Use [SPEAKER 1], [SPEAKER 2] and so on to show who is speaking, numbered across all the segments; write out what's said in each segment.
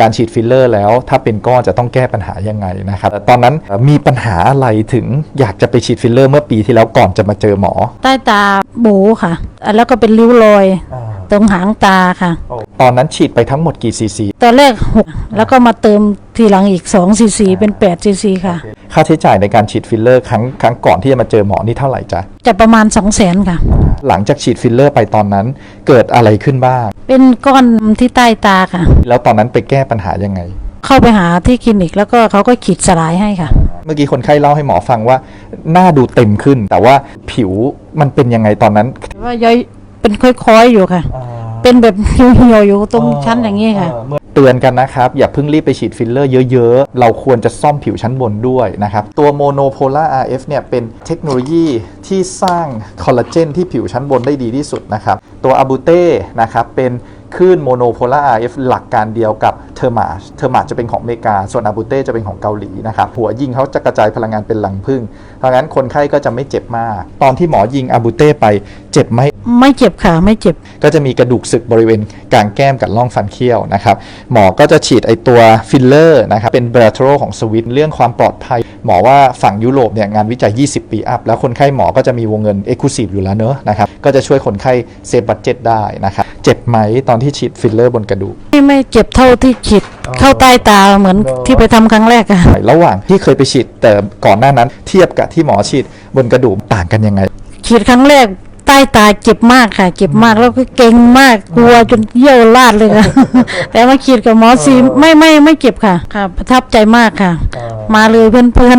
[SPEAKER 1] การฉีดฟิลเลอร์แล้ว ถ้าเป็นก้อนจะต้องแก้ปัญหายังไงนะครับตอนนั้นมีปัญหาอะไรถึงอยากจะไปฉีดฟิลเลอร์เมื่อปีที่แล้วก่อนจะมาเจอหมอ
[SPEAKER 2] ใต้ตาโบค่ะ แล้วก็เป็นริ้วรอย ตรงหางตาค่ะ
[SPEAKER 1] ตอนนั้นฉีดไปทั้งหมดกี่ซีซี
[SPEAKER 2] ตอนแรกหกแล้วก็มาเติมทีหลังอีก2ซีซีเป็น8ซีซีค่ะ
[SPEAKER 1] ค่าใช้จ่ายในการฉีดฟิลเลอร์ครั้งครั้งก่อนที่จะมาเจอหมอนี่เท่าไหร่จ๊ะ
[SPEAKER 2] จะประมาณ 2 0 0แสนค่ะ
[SPEAKER 1] หลังจากฉีดฟิลเลอร์ไปตอนนั้น เกิดอะไรขึ้นบ้าง
[SPEAKER 2] เป็นก้อนที่ใต้ตาค่ะ
[SPEAKER 1] แล้วตอนนั้นไปแก้ปัญหายังไง
[SPEAKER 2] เข้าไปหาที่คลินิกแล้วก็เขาก็ขีดสลายให้ค่ะ
[SPEAKER 1] เมื่อกี้คนไข้เล่าให้หมอฟังว่า หน้าดูเต็มขึ้น แต่ว่าผิวมันเป็นยังไงตอนนั้น
[SPEAKER 2] แต่ว่าย้อยเป็นค่อยๆอยู่ค่ะ เป็นแบบเหี่ยวๆอยู่ตรงชั้นอย่างนี้ค่ะ
[SPEAKER 1] เเตือนกันนะครับ อย่าเพิ่งรีบไปฉีดฟิลเลอร์เยอะ ๆ เราควรจะซ่อมผิวชั้นบนด้วยนะครับ ตัวโมโนโพลาร์ RF เนี่ยเป็นเทคโนโลยีที่สร้างคอลลาเจนที่ผิวชั้นบนได้ดีที่สุดนะครับ ตัวอาบูเต้นะครับเป็น คลื่นโมโนโพลาร์ RF หลักการเดียวกับเทอร์มาเทอร์มาจะเป็นของอเมริกา ส่วนอาบูเต้จะเป็นของเกาหลีนะครับ หัวยิงเขาจะกระจายพลังงานเป็นหลังพึ่ง เพราะงั้นคนไข้ก็จะไม่เจ็บมาก ตอนที่หมอยิงอาบูเต้ไปเจ็บไหม
[SPEAKER 2] ไม่เจ็บค่ะ ไม่เจ็บ
[SPEAKER 1] ก็จะมีกระดูกสึกบริเวณกลางแก้มกับร่องฟันเคี้ยวนะครับ หมอก็จะฉีดไอตัวฟิลเลอร์นะครับ เป็นเบรโทรของสวิตเรื่องความปลอดภัย หมอว่าฝั่งยุโรปเนี่ยงานวิจัย 20 ปีอัพ แล้วคนไข้หมอก็จะมีวงเงินเอ็กซ์คลูซีฟอยู่แล้วเนอะนะครับ ก็จะช่วยคนไข้เซฟบัตเจ็ตได้นะครับ เจ็บไหมตอนที่ฉีดฟิลเลอร์บนกระดูก
[SPEAKER 2] ไม่ไม่เจ็บเท่าที่ฉีดเข้าใต้ตาเหมือนที่ไปทำครั้งแรกอะ
[SPEAKER 1] ระหว่างที่เคยไปฉีดแต่ก่อนหน้านั้น เทียบกับที่หมอฉีดบนกระดูกต่างกันยังไง
[SPEAKER 2] ฉีดครั้งแรกใต้ตาเจ็บมากค่ะ เจ็บมากแล้วก็เก่งมากกลัวจนเยี่ยวลาดเลยค่ะ แต่มาฉีดกับหมอซีไม่ไม่ไม่เจ็บค่ะค่ะ ประทับใจมากค่ะ มาเลยเพื่อน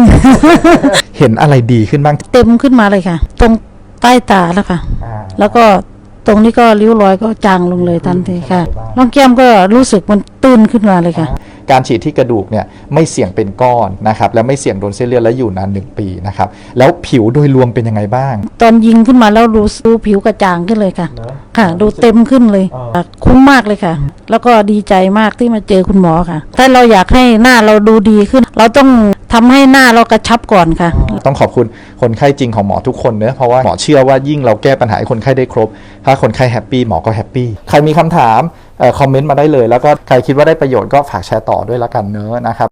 [SPEAKER 1] เห็นอะไรดีขึ้นบ้าง
[SPEAKER 2] ๆเต็มขึ้นมาเลยค่ะ ตรงใต้ตาแล้วค่ะ แล้วก็ ตรงนี้ก็ริ้วรอยก็จางลงเลยทันทีค่ะน้องแก้มก็รู้สึกมันตื้นขึ้นมาเลยค่ะ
[SPEAKER 1] การฉีดที่กระดูกเนี่ยไม่เสี่ยงเป็นก้อนนะครับและไม่เสี่ยงโดนเส้นเลือดและอยู่นานหนึ่งปีนะครับแล้วผิวโดยรวมเป็นยังไงบ้าง
[SPEAKER 2] ตอนยิงขึ้นมาแล้วรู้ดูผิวกระจ่างขึ้นเลยค่ะ ค่ะ ดูเต็มขึ้นเลยคุ้มมากเลยค่ะ แล้วก็ดีใจมากที่มาเจอคุณหมอค่ะ ถ้าเราอยากให้หน้าเราดูดีขึ้น เราต้อง ทำให้หน้าเรากระชับก่อนค่ะ
[SPEAKER 1] ต้องขอบคุณคนไข้จริงของหมอทุกคนเนอะเพราะว่าหมอเชื่อว่ายิ่งเราแก้ปัญหาให้คนไข้ได้ครบ ถ้าคนไข้แฮปปี้หมอก็แฮปปี้ใครมีคำถามคอมเมนต์มาได้เลย แล้วก็ใครคิดว่าได้ประโยชน์ก็ฝากแชร์ต่อด้วยละกันเนอะนะครับ